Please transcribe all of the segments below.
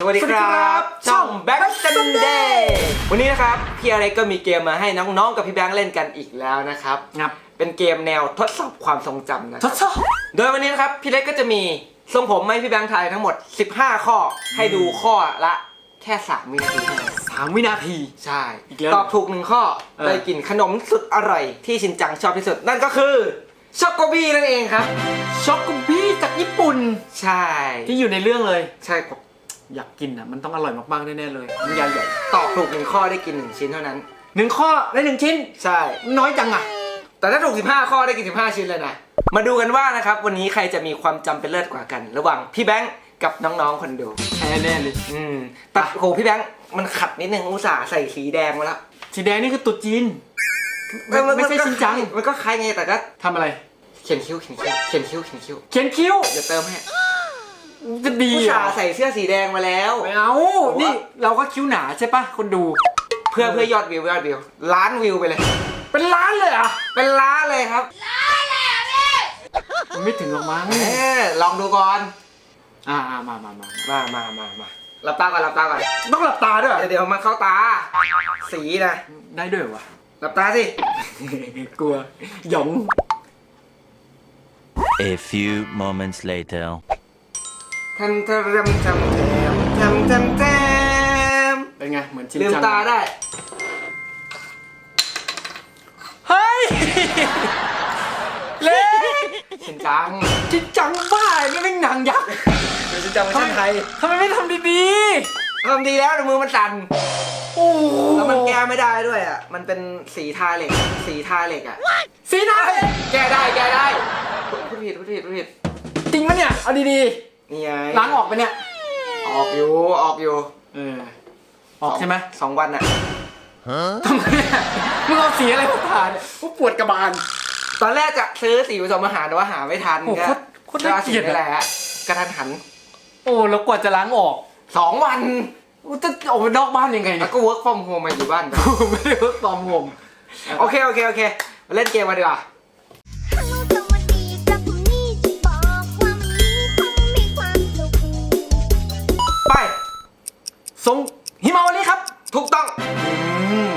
สวัสดีครับ ช่อง Back Sunday วันนี้นะครับ พี่อะไรก็มีเกมมาให้น้องๆกับพี่แบงค์เล่นกันอีกแล้วนะครับงับเป็นเกมแนวทดสอบความทรงจำนะทดสอบโดยวันนี้นะครับ พี่เล็กก็จะมีทรงผมให้พี่แบงค์ทายทั้งหมด 15 ข้อให้ดูข้อละแค่3วินาทีเท่านั้นสามวินาทีใช่อีกแล้วตอบถูกหนึ่งข้อเออได้กินขนมสุดอร่อยที่ชินจังชอบที่สุดนั่นก็คือช็อกโกบี้นั่นเองครับช็อกโกบี้จากญี่ปุ่น ใช่ที่อยู่ในเรื่องเลยใช่ครับ อยากกินอะมันต้องอร่อยมากๆแน่ๆเลยมันใหญ่ใหญ่ตอบถูกหนึ่งข้อได้กินหนึ่งชิ้นเท่านั้น ใช่ น้อยจังอะ แต่ถ้าถูก 15 ข้อได้กิน 15 ชิ้นเลยนะ มาดูกันว่านะครับ วันนี้ใครจะมีความจำเป็นเลิศกว่ากัน ระหว่างพี่แบงค์กับน้องๆคนดูแพ้แน่เลยอืมแต่โหพี่แบงค์มันขัดนิดนึงอุตส่าห์ใส่สีแดงมาแล้วสีแดงนี่คือตุ๊ดจีนเออไม่ใช่ก็ชินจัง มันก็คล้ายไงแต่ก็ทำอะไร เขียนคิ้วเขียนคิ้วเขียนคิ้วเขียนคิ้วเขียนคิ้ว เดี๋ยวเติมให้ จะดีอุตเหรส่าอห์ใส่เสื้อสีแดงมาแล้ว ไม่เอา นี่ เราก็คิ้วหนาใช่ปะคนดู เพื่อเพื่อยอดวิวยอดวิวล้านวิวไปเลย เป็นล้านเลยเหรอะเป็นล้านเลยครับมันไม่ถึงหรอกมั้งเออลองดูก่อน อ่าๆมามามามามามามาหลับตาก่อนหลับตาก่อนต้องหลับตาด้วยเหรอเดี๋ยวเดี๋ยวมันเข้าตา สีนะได้ด้วยเหรอวะ หลับตาสิ กลัวหยอง A few moments later. ทำทำทำทำทำทำทำเป็นไง เหมือนชินลืมจังตาได้ เฮ้ย เล็กชินจังชินจังบ้านี่เป็นหนังยักษ์ชินจังเวอร์ชันไทยทำไมไม่ทำดีทำดีแล้วแต่มือมันสั่นๆโอ้โหแล้วมันแก้ไม่ได้ด้วยอะ มันเป็นสีทาเหล็ก สีทาเหล็กอะ สีหน้าแก้ได้แก้ได้พูดผิดพูดผิดพูดผิดจริงปะเนี่ย เอาดี นี่ไงๆล้างออกไปะเนี่ย ออกอยู่ออกอยู่เออ ออกใช่ไหมสองวันอะทำไมอะมึงเอาสีอะไรมาทาเนี่ยกูปวดกระบาล ตอนแรกจะซื้อสีผสมอาหารแต่ว่าหาไม่ทันโอ้ก็โคตรโคตรน่าเกลียดก็อาสีนี่แหละกระทันหันโอ้แล้วกว่าจะล้างออกสองวันกูจะออกไปนอกบ้านยังไงแล้เนี่วยก็ work from home มาอยู่บ้านกูไม่ได้เวิร์กฟอร์มโฮมโอเคโอเคโอเคมาเล่นเกมมาดีกว่า ทรงฮิมาวารีครับ ถูกต้องอืม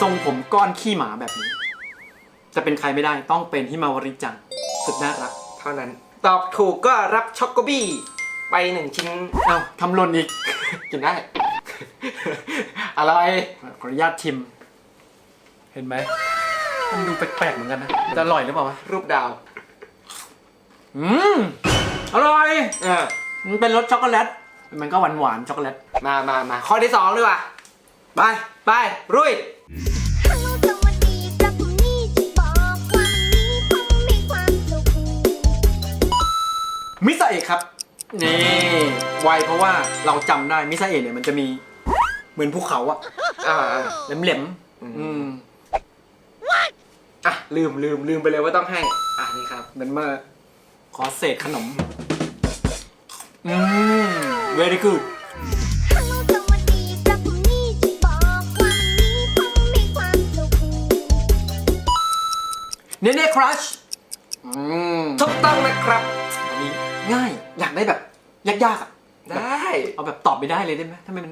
ทรงผมก้อนขี้หมาแบบนี้ จะเป็นใครไม่ได้ต้องเป็นฮิมาวาริจัง สุดน่ารัก เท่านั้น ตอบถูกก็รับช็อกโกบี้ ไปหนึ่งชิ้น เอ้าทำหล่นอีก กินได้ อร่อยขออนุญาตชิม เห็นไหม มันดูแปลกๆเหมือนกันนะ จะอร่อยหรือเปล่าวะ รูปดาวอืม อร่อย เออมันเป็นรสช็อกโกแลต มันก็หวานหวานๆช็อกโกแลต มามามาข้อที่สองดีกว่า ไปไปรุ่ยฮัลโหลสวัสดีครับผมนี่จะบอกว่าวันนี้ผมมีความสุขมิซาเอะครับ นี่ไวเพราะว่าเราจำได้มิซาเอะเนี่ยมันจะมีเหมือนภูเขาอะอ่าอ่าแหลมๆอืมอะลืมลืมลืมไปเลยว่าต้องให้ อะนี่ครับเหมือนมาขอเศษขนมอืม very good เนเน่ครัชอืมถูกต้องนะครับอันนี้ง่าย อยากได้แบบ ยากๆอะได้เอาแบบตอบไม่ได้เลยได้ไหมถ้ามัน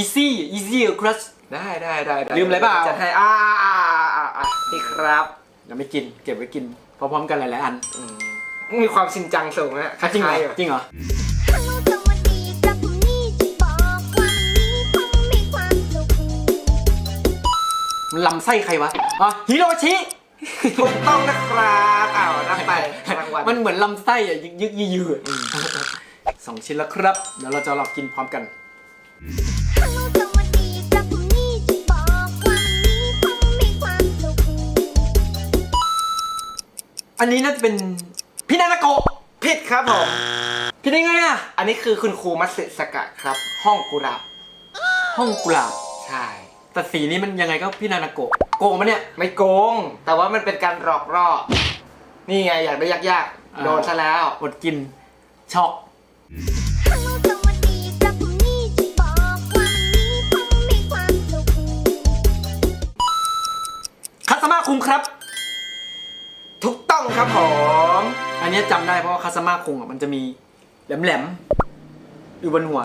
easy easy crush ได้ได้ได้ด้ลืมอะไรเปล่าจะให้อ่าอ่าอ่าอ่านี่ครับยังไม่กินเก็บไว้กินพร้อมๆกันหลายๆอันอืมมีความชินจังสูงนะจริงเหรอคล้ายๆจริงเหรอฮัลโหลสวัสดีครับผมนี่จะบอกว่าวันนี้ผมมีความสุขมันลำไส้ใครวะอ๋อฮิโรชิ ถูกต้องนะครับอ้าวรับไปรางวัลมันเหมือนลำไส้อะยึกยึกยืดยืดสองชิ้นแล้วครับ เดี๋ยวเราจะลองกินพร้อมกันฮัลโหลสวัสดีครับผมนี่จะบอกว่าวันนี้ผมมีความสุขอันนี้น่าจะเป็นพี่นานาโกะผิดครับผมพี่ได้ไงอะอันนี้คือคุณครูมัตสึสกะครับ ห้องกุหลาบห้องกุหลาบใช่แต่สีนี้มันยังไงก็พี่นานาโกะ โกงมันเนี่ย ไม่โกง แต่ว่ามันเป็นการหลอกล่อนี่ไงอยากได้ยากอ่าๆโดนซะแล้ว อดกินช็อกฮัลโหลสวัสดีครับผมนี่จะบอกว่าวันนี้ผมมีความสุขคัสมาคุงครับ ถูกต้องครับผม อันเนี้ยจำได้เพราะว่าคัสมาคุงอะมันจะมีแหลมๆอยู่บนหัว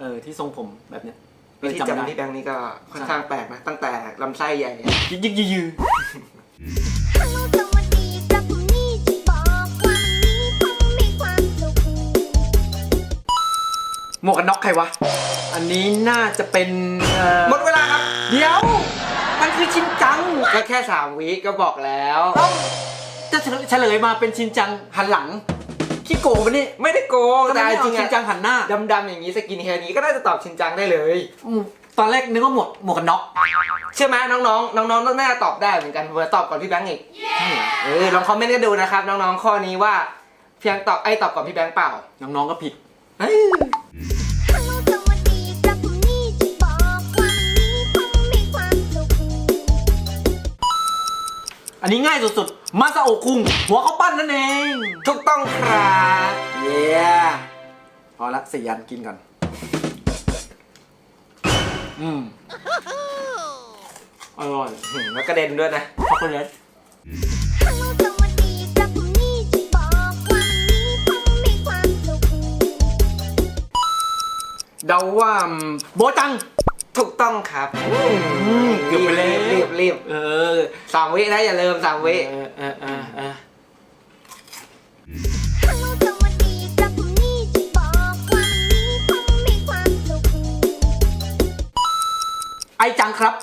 เออที่ทรงผมแบบเนี้ยวิธีเออจำได้พี่แบงค์นี่ก็ค่อนข้างแปลกนะ ตั้งแต่ ลำไส้ใหญ่ยิกยิกยือยือฮัลโหลสวัสดีครับผมนี่จะบอกวันนี้ผมมีความสุขหมวกกันน็อกใครวะ อันนี้น่าจะเป็นเอ่อหมดเวลาครับ เดี๋ยว มันคือชินจังก็แค่สามวิก็บอกแล้วเอ้าจะเฉลยมาเป็นชินจังหันหลังขี้โกงปะนี่ไม่ได้โกงก็แต่ไม่จเอาริงชินจังหันหน้าๆดำๆอย่างนี้สกินเฮดนี้ก็น่าจะตอบชินจังได้เลย อืม ตอนแรกนึกว่าหมวกหมวกกันน็อกใช่ไหมน้องๆน้องๆต้องน่าจะตอบได้เหมือนกันเวอร์ตอบก่อนพี่แบงค์อีกเออลองคอมเมนต์กันดูนะครับ น้องๆข้อนี้ว่าเพียงตอบไอ้ตอบก่อนพี่แบงค์เปล่า น้องๆก็ผิดเฮ้ยฮัลโหลสวัสดีครับผมนี่จะบอกวันนี้ผมมีความสุขอันนี้ง่ายสุดๆมาซาโอะคุงหัวเขาปั้นนั่นเองถูกต้องครับเย้พอละสี่ยันกินก่อน อืมอร่อยหืมแล้วกระเด็นด้วยนะ ช็อกโกแลตฮัลโหลสวัสดีครับผมนี่จะบอกวันนี้ผมมีความสุข เดาว่าอืมโบจัง ถูกต้องครับมเกือบไปแล้วรีบรีบเออสามวินะอย่าลืมสามวิ เออเออเออเออ จังครับ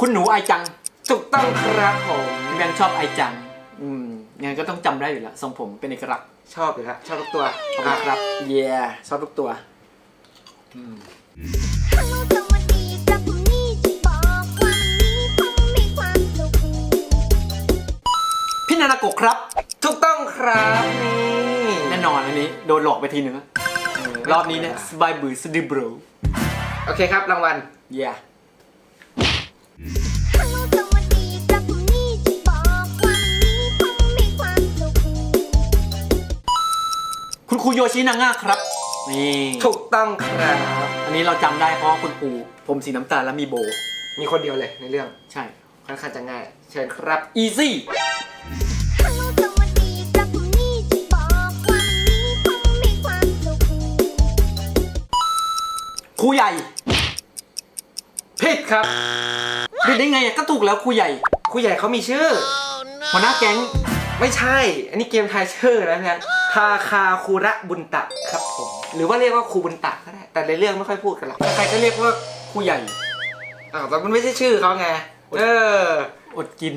คุณหนูไอจังถูกต้องครับผมพี่แบงค์ชอบไอจัง อืมงั้นก็ต้องจำได้อยู่แล้วทรงผมเป็นเอกลักษณ์ชอบอยู่แล้วชอบทุกตัวขอบคุณครับ เย้ชอบทุกตัว ฮัลโหลสวัสดีครับผมนี่จะบอกวันนี้ผมมีความสุข พี่นานาโกะครับ ถูกต้องครับนี่แน่นอนอันนี้ โดนหลอกไปทีนึงอะเออรอบนี้เนี่ยสบายบือสดิบรูโอเคครับรางวัล เย้ คุณครูโยชินางะครับนี่ถูกต้องครับอันนี้เราจำได้เพราะว่าคุณครูผมสีน้ำตาลและมีโบมีคนเดียวเลยในเรื่องใช่ ค่อนข้างจะง่าย เชิญครับ อีซี่ฮัลโหลสวัสดีครับผมนี่จะบอกวันนี้ผมมีความสุขครูใหญ่ผิดครับดูได้ไงอะก็ถูกแล้วครูใหญ่ครูใหญ่เขามีชื่อ หัวหน้าแก๊ง ไม่ใช่ อันนี้เกมทายชื่อนะเพื่อ นพาคาคูระบุญตะครับผม หรือว่าเรียกว่าครูบุญตะก็ได้ แต่ในเรื่องไม่ค่อยพูดกันหรอกใครๆก็เรียกว่าครูใหญ่อ้าวแต่มันไม่ใช่ชื่อเขาไง เออ อดกิน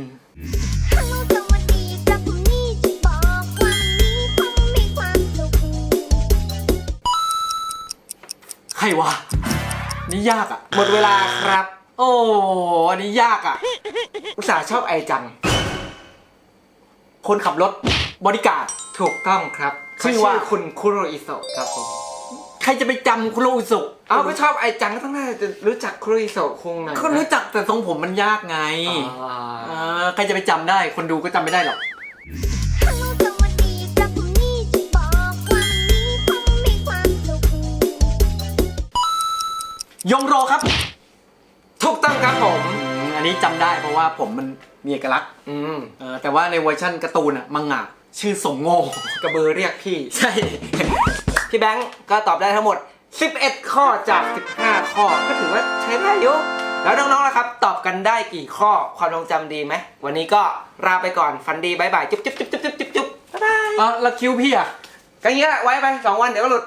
ฮัลโหลสวัสดีครับผมนี่จะบอกวันนี้ผมมีความสุขใครวะ นี่ยากอะหมดเวลาครับ โอ้อันนี้ยากอะอุตส่าห์ชอบไอจัง คนขับรถ บริการดถูกต้องครับชื่เขาอว่าชื่อคุณคุโรอิโซะครับผมใครจะไปจำคุโรอุสุเอ้าก็ชอบไอจังก็ต้องน่าจะรู้จักคุโรอิโซะคงหน่อยนะเขารู้จักแต่ทรงผมมันยากไงอ่าเออใครจะไปจำได้คนดูก็จำไม่ได้หรอกฮัลโหลสวัสดีครับผมนี่จะบอกวันนี้ผมมีความสุขยงโรครับ ถูกต้องครับผมอืมอันนี้จำได้เพราะว่าผมมันมีเอกลักษณ์อืมเออแต่ว่าในเวอร์ชั่นการ์ตูนอะมังงะ ชื่อสมโง่กระเบือเรียกพี่ ใช่ พี่แบงก์ก็ตอบได้ทั้งหมด 11 ข้อจาก 15 ข้อ ก็ถือว่าใช้ได้อยู่แล้วน้องๆล่ะครับตอบกันได้กี่ข้อความทรงจำดีไหมวันนี้ก็ลาไปก่อนฝันดีบายบายจุ๊บจุ๊บจุ๊บจุ๊บจุ๊บจุ๊บบ๊ายบาย อะแล้วคิวพี่อะก็อย่างเงี้ยไว้ไป2วันเดี๋ยวก็หลุด